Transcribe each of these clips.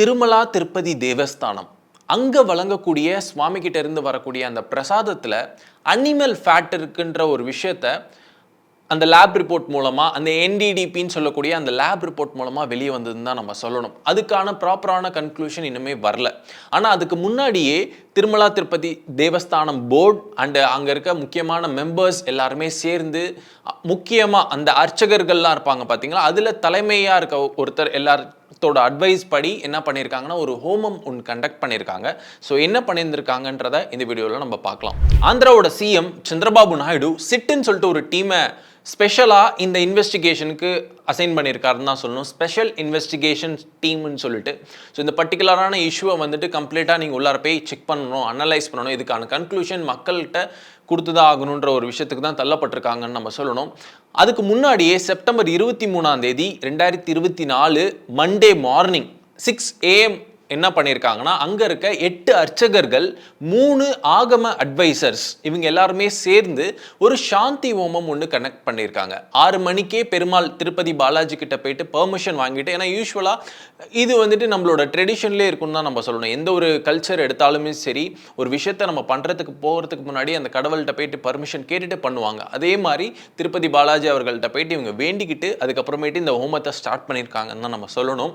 திருமலா திருப்பதி தேவஸ்தானம். அங்கே வழங்கக்கூடிய சுவாமி கிட்ட இருந்து வரக்கூடிய அந்த பிரசாதத்தில் அனிமல் ஃபேட் இருக்குன்ற ஒரு விஷயத்த அந்த லேப் ரிப்போர்ட் மூலமாக அந்த என்டிடிபின்னு சொல்லக்கூடிய அந்த லேப் ரிப்போர்ட் மூலமாக வெளியே வந்ததுன்னு தான் நம்ம சொல்லணும். அதுக்கான ப்ராப்பரான கன்க்ளூஷன் இன்னுமே வரல. ஆனால் அதுக்கு முன்னாடியே திருமலா திருப்பதி தேவஸ்தானம் போர்டு அண்டு அங்கே இருக்க முக்கியமான மெம்பர்ஸ் எல்லாருமே சேர்ந்து முக்கியமாக அந்த அர்ச்சகர்கள்லாம் இருப்பாங்க பார்த்தீங்களா அதில் தலைமையாக இருக்க ஒருத்தர் எல்லார் எல்லாத்தோட அட்வைஸ் படி என்ன பண்ணியிருக்காங்கன்னா ஒரு ஹோமம் ஒன்று கண்டக்ட் பண்ணியிருக்காங்க ஸோ என்ன பண்ணியிருந்திருக்காங்கன்றத இந்த வீடியோவில் நம்ம பார்க்கலாம். ஆந்திராவோட சிஎம் சந்திரபாபு நாயுடு சிட்டுன்னு சொல்லிட்டு ஒரு டீமை ஸ்பெஷலாக இந்த இன்வெஸ்டிகேஷனுக்கு அசைன் பண்ணியிருக்காருன்னு தான் சொல்லணும். ஸ்பெஷல் இன்வெஸ்டிகேஷன் டீம்னு சொல்லிட்டு. ஸோ இந்த பர்டிகுலரான இஷ்யூவை வந்துட்டு கம்ப்ளீட்டாக நீங்கள் உள்ளார போய் செக் பண்ணணும் அனலைஸ் பண்ணணும். இதுக்கான கன்க்ளூஷன் மக்கள்கிட்ட கொடுத்து தான் ஆகணுன்ற ஒரு விஷயத்துக்கு தான் தள்ளப்பட்டிருக்காங்கன்னு நம்ம சொல்லணும். அதுக்கு முன்னாடியே செப்டம்பர் இருபத்தி மூணாம் தேதி ரெண்டாயிரத்தி இருபத்தி நாலு மண்டே மார்னிங் சிக்ஸ் ஏஎம் என்ன பண்ணியிருக்காங்கன்னா அங்கே இருக்க எட்டு அர்ச்சகர்கள் மூணு ஆகம அட்வைசர்ஸ் இவங்க எல்லாருமே சேர்ந்து ஒரு சாந்தி ஹோமம் ஒன்று கனெக்ட் பண்ணியிருக்காங்க ஆறு மணிக்கே பெருமாள் திருப்பதி பாலாஜி கிட்ட போயிட்டு பெர்மிஷன் வாங்கிட்டு ஏன்னா யூஸ்வலாக இது வந்துட்டு நம்மளோட ட்ரெடிஷன்லேயே இருக்கும்னு தான் நம்ம சொல்லணும். எந்த ஒரு கல்ச்சர் எடுத்தாலுமே சரி ஒரு விஷயத்த நம்ம பண்ணுறதுக்கு போகிறதுக்கு முன்னாடி அந்த கடவுள்கிட்ட போயிட்டு பர்மிஷன் கேட்டுட்டு பண்ணுவாங்க. அதே மாதிரி திருப்பதி பாலாஜி அவர்கள்ட்ட போயிட்டு இவங்க வேண்டிக்கிட்டு அதுக்கப்புறமேட்டு இந்த ஹோமத்தை ஸ்டார்ட் பண்ணியிருக்காங்கன்னு தான் நம்ம சொல்லணும்.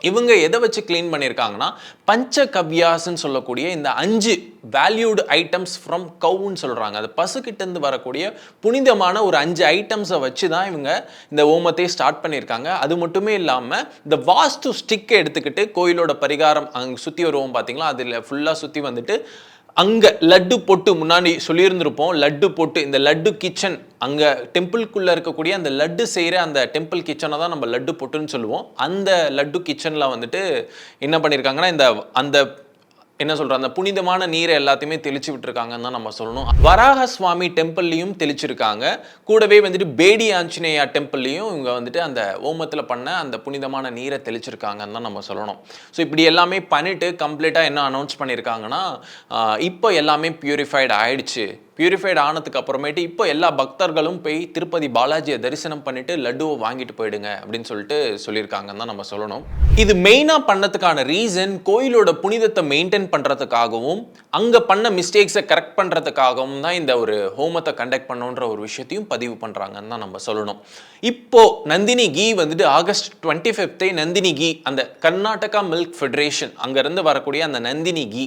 இவங்க எதை வச்சு க்ளீன் பண்ணியிருக்காங்கன்னா பஞ்சகவ்யாஸ்ன்னு சொல்லக்கூடிய இந்த அஞ்சு வேல்யூடு ஐட்டம்ஸ் ஃப்ரம் கவுன்னு சொல்கிறாங்க அது பசுக்கிட்டேருந்து வரக்கூடிய புனிதமான ஒரு அஞ்சு ஐட்டம்ஸை வச்சு தான் இவங்க இந்த ஓமத்தை ஸ்டார்ட் பண்ணியிருக்காங்க. அது மட்டுமே இல்லாமல் இந்த வாஸ்து ஸ்டிக்கை எடுத்துக்கிட்டு கோயிலோட பரிகாரம் அங்கே சுற்றி வருவோம் பார்த்தீங்களா அதில் ஃபுல்லாக சுற்றி வந்துட்டு அங்கே லட்டு போட்டு முன்னாடி சொல்லியிருந்திருப்போம். லட்டு போட்டு இந்த லட்டு கிச்சன் அங்கே டெம்பிள்குள்ளே இருக்கக்கூடிய அந்த லட்டு செய்கிற அந்த டெம்பிள் கிச்சனை தான் நம்ம லட்டு போட்டுன்னு சொல்லுவோம். அந்த லட்டு கிச்சனில் வந்துட்டு என்ன பண்ணியிருக்காங்கன்னா இந்த அந்த என்ன சொல்ற அந்த புனிதமான நீரை எல்லாத்தையுமே தெளிச்சு விட்டுருக்காங்கன்னு தான் நம்ம சொல்லணும். வராக சுவாமி டெம்பிள்லையும் தெளிச்சிருக்காங்க. கூடவே வந்துட்டு பேடி ஆஞ்சநேயா டெம்பிள்லையும் இவங்க வந்துட்டு அந்த ஓமத்தில் பண்ண அந்த புனிதமான நீரை தெளிச்சிருக்காங்கன்னு தான் நம்ம சொல்லணும். ஸோ இப்படி எல்லாமே பண்ணிட்டு கம்ப்ளீட்டாக என்ன அனௌன்ஸ் பண்ணியிருக்காங்கன்னா இப்போ எல்லாமே பியூரிஃபைடு ஆயிடுச்சு. பியூரிஃபைடு ஆனதுக்கு அப்புறமேட்டு இப்போ எல்லா பக்தர்களும் போய் திருப்பதி பாலாஜியை தரிசனம் பண்ணிட்டு லட்டுவை வாங்கிட்டு போயிடுங்க அப்படின்னு சொல்லிட்டு சொல்லியிருக்காங்கன்னு தான் நம்ம சொல்லணும். இது மெயினாக பண்ணதுக்கான ரீசன் கோயிலோட புனிதத்தை மெயின்டைன் பண்ணுறதுக்காகவும் அங்கே பண்ண மிஸ்டேக்ஸை கரெக்ட் பண்ணுறதுக்காகவும் தான் இந்த ஒரு ஹோமத்தை கண்டக்ட் பண்ணுன்ற ஒரு விஷயத்தையும் பதிவு பண்ணுறாங்கன்னு தான் நம்ம சொல்லணும். இப்போ நந்தினி கீ வந்துட்டு ஆகஸ்ட் டுவெண்ட்டி ஃபிஃப்த்தே நந்தினி கீ அந்த கர்நாடகா மில்க் ஃபெடரேஷன் அங்கேருந்து வரக்கூடிய அந்த நந்தினி கீ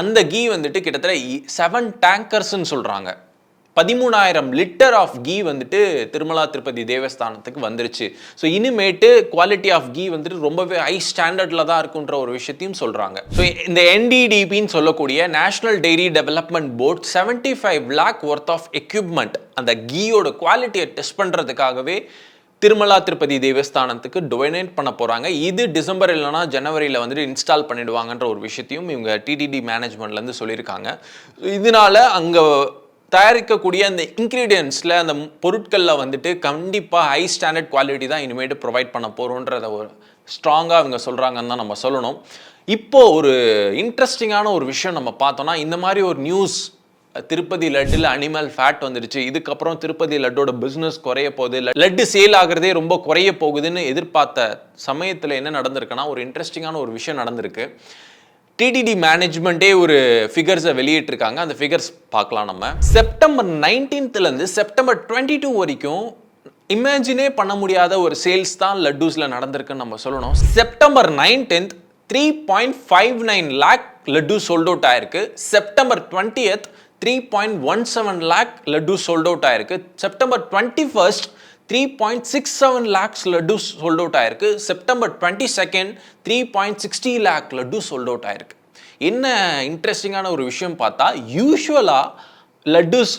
அந்த கீ வந்துட்டு கிட்டத்தட்ட செவன் டேங்கர்ஸ்ன்னு சொல்கிறாங்க பதிமூணாயிரம் லிட்டர் ஆஃப் கீ வந்துட்டு திருமலா திருப்பதி தேவஸ்தானத்துக்கு வந்துருச்சு. ஸோ இனிமேட்டு குவாலிட்டி ஆஃப் கீ வந்துட்டு ரொம்பவே ஹை ஸ்டாண்டர்டில் தான் இருக்குன்ற ஒரு விஷயத்தையும் சொல்கிறாங்க ஸோ இந்த என்டிடிபின்னு சொல்லக்கூடிய national dairy development board seventy five lakh worth of equipment அந்த கீயோட குவாலிட்டியை டெஸ்ட் பண்ணுறதுக்காகவே திருமலா திருப்பதி தேவஸ்தானத்துக்கு டொனேட் பண்ண போகிறாங்க இது டிசம்பர் இல்லைனா ஜனவரியில் வந்துட்டு இன்ஸ்டால் பண்ணிடுவாங்கன்ற ஒரு விஷயத்தையும் இவங்க டிடிடி மேனேஜ்மெண்ட்லேருந்து சொல்லியிருக்காங்க. இதனால அங்கே தயாரிக்கக்கூடிய அந்த இன்க்ரீடியன்ஸில் அந்த பொருட்களில் வந்துட்டு கண்டிப்பாக ஹை ஸ்டாண்டர்ட் குவாலிட்டி தான் இனிமேட்டு ப்ரொவைட் பண்ண போகிறோன்றத ஒரு ஸ்ட்ராங்காக அவங்க சொல்கிறாங்கன்னு தான் நம்ம சொல்லணும். இப்போ ஒரு இன்ட்ரெஸ்டிங்கான ஒரு விஷயம் நம்ம பார்த்தோன்னா இந்த மாதிரி ஒரு நியூஸ் திருப்பதி லட்டில் அனிமல் ஃபேட் வந்துடுச்சு இதுக்கப்புறம் திருப்பதி லட்டோட பிஸ்னஸ் குறைய போகுது. லட்டு சேல் ஆகிறதே ரொம்ப குறைய போகுதுன்னு எதிர்பார்த்த சமயத்தில் என்ன நடந்திருக்குன்னா ஒரு இன்ட்ரெஸ்டிங்கான ஒரு விஷயம் நடந்திருக்கு. டிடிடி மேனேஜ்மெண்ட்டே ஒரு ஃபிகர்ஸை வெளியிட்டிருக்காங்க. அந்த ஃபிகர்ஸ் பார்க்கலாம் நம்ம. செப்டம்பர் நைன்டீன்த்லேருந்து செப்டம்பர் டுவெண்ட்டி டூ வரைக்கும் இமேஜினே பண்ண முடியாத ஒரு சேல்ஸ் தான் லட்டூஸில் நடந்திருக்குன்னு நம்ம சொல்லணும். September nineteenth three point five nine lakh laddu sold out ஆயிருக்கு. September twentieth three point one seven lakh laddu sold out ஆயிருக்கு. September twenty first three point six seven lakhs laddu sold out ஆயிருக்கு. September twenty second three point sixty lakh laddu sold out ஆயிருக்கு. என்ன இன்ட்ரெஸ்டிங்கான ஒரு விஷயம் பார்த்தா யூஸ்வலாக லட்டுஸ்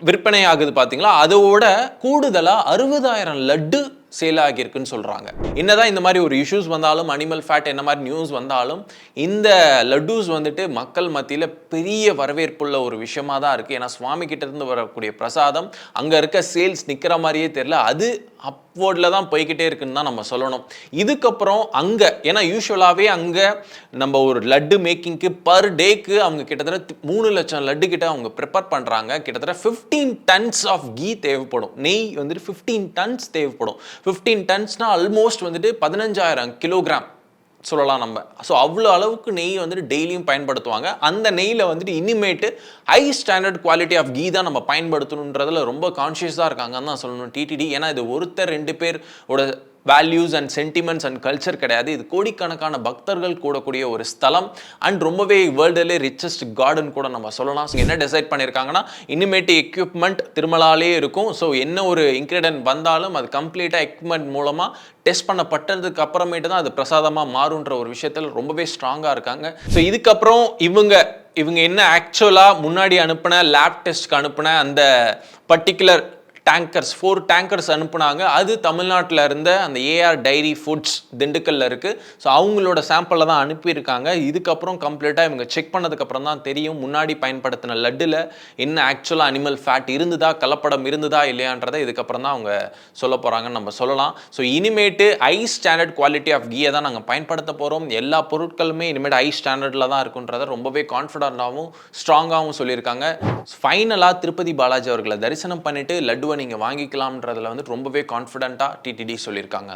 விற்பனை ஆகுது பார்த்தீங்களா? அதோட கூடுதலாக அறுபதாயிரம் லட்டு சேல் ஆகியிருக்குன்னு சொல்கிறாங்க என்னதான் இந்த மாதிரி ஒரு இஷ்யூஸ் வந்தாலும் அனிமல் ஃபேட் என்ன மாதிரி நியூஸ் வந்தாலும் இந்த லட்டூஸ் வந்துட்டு மக்கள் மத்தியில் பெரிய வரவேற்புள்ள ஒரு விஷயமா தான் இருக்குது ஏன்னா சுவாமி கிட்டேருந்து வரக்கூடிய பிரசாதம் அங்கே இருக்க சேல்ஸ் நிற்கிற மாதிரியே தெரில அது அப்வோர்டில் தான் போய்கிட்டே இருக்குன்னு தான் நம்ம சொல்லணும். இதுக்கப்புறம் அங்கே ஏன்னா யூஸ்வலாகவே அங்கே நம்ம ஒரு லட்டு மேக்கிங்க்கு பர் டேக்கு அவங்க கிட்டத்தட்ட மூணு லட்சம் லட்டு கிட்ட அவங்க ப்ரிப்பேர் பண்ணுறாங்க கிட்டத்தட்ட ஃபிஃப்டீன் டன்ஸ் ஆஃப் கீ தேவைப்படும். நெய் வந்துட்டு ஃபிஃப்டீன் டன்ஸ் தேவைப்படும். ஃபிஃப்டீன் டன்ஸ்னால் ஆல்மோஸ்ட் வந்துட்டு பதினஞ்சாயிரம் கிலோகிராம் சொல்லலாம் நம்ம. ஸோ அவ்வளோ அளவுக்கு நெய் வந்துட்டு டெய்லியும் பயன்படுத்துவாங்க. அந்த நெய்யில் வந்துட்டு இனிமேட்டு high standard quality of ghee தான் நம்ம பயன்படுத்தணுன்றதுல ரொம்ப கான்ஷியஸாக இருக்காங்கன்னு தான் சொல்லணும். டிடிடி ஏன்னா இது ஒருத்தர் ரெண்டு பேரோட values and sentiments and culture கிடையாது. இது கோடிக்கணக்கான பக்தர்கள் கூடக்கூடிய ஒரு ஸ்தலம். அண்ட் ரொம்பவே வேர்ல்டுலே ரிச்சஸ்ட் கார்டன் கூட நம்ம சொல்லலாம். ஸோ என்ன டிசைட் பண்ணியிருக்காங்கன்னா இனிமேட்டு எக்யூப்மெண்ட் திருமலாலே இருக்கும். ஸோ என்ன ஒரு இன்க்ரீடியன்ட் வந்தாலும் அது கம்ப்ளீட்டாக எக்யூப்மெண்ட் மூலமாக டெஸ்ட் பண்ணப்பட்டதுக்கு அப்புறமேட்டு தான் அது பிரசாதமாக மாறுன்ற ஒரு விஷயத்தில் ரொம்பவே ஸ்ட்ராங்காக இருக்காங்க. ஸோ இதுக்கப்புறம் இவங்க இவங்க என்ன ஆக்சுவலாக முன்னாடி அனுப்பின லேப் டெஸ்ட்க்கு அனுப்பின அந்த பர்டிகுலர் டேங்கர்ஸ் ஃபோர் டேங்கர்ஸ் அனுப்புனாங்க. அது தமிழ்நாட்டில் இருந்த அந்த ஏஆர் டைரி ஃபுட்ஸ் திண்டுக்கல்ல இருக்குது ஸோ அவங்களோட சாம்பிளில் தான் அனுப்பியிருக்காங்க. இதுக்கப்புறம் கம்ப்ளீட்டாக இவங்க செக் பண்ணதுக்கப்புறம் தான் தெரியும். முன்னாடி பயன்படுத்தின லட்டில் என்ன ஆக்சுவலாக அனிமல் ஃபேட் இருந்ததா கலப்படம் இருந்ததா இல்லையான்றதை இதுக்கப்புறம் தான் அவங்க சொல்ல போகிறாங்கன்னு நம்ம சொல்லலாம். ஸோ இனிமேட்டு ஐ ஸ்டாண்டர்ட் குவாலிட்டி ஆஃப் கீயை தான் நாங்கள் பயன்படுத்த போகிறோம் எல்லா பொருட்களுமே இனிமேட் ஐ ஸ்டாண்டர்டில் தான் இருக்குன்றதை ரொம்பவே கான்ஃபிடண்ட்டாகவும் ஸ்ட்ராங்காகவும் சொல்லியிருக்காங்க. ஃபைனலாக திருப்பதி பாலாஜி அவர்களை தரிசனம் பண்ணிட்டு லட்டுவை நீங்கள் வாங்கிக்கலாம்ன்றதுல வந்து ரொம்பவே கான்ஃபிடண்ட்டாக டிடிடி சொல்லியிருக்காங்க.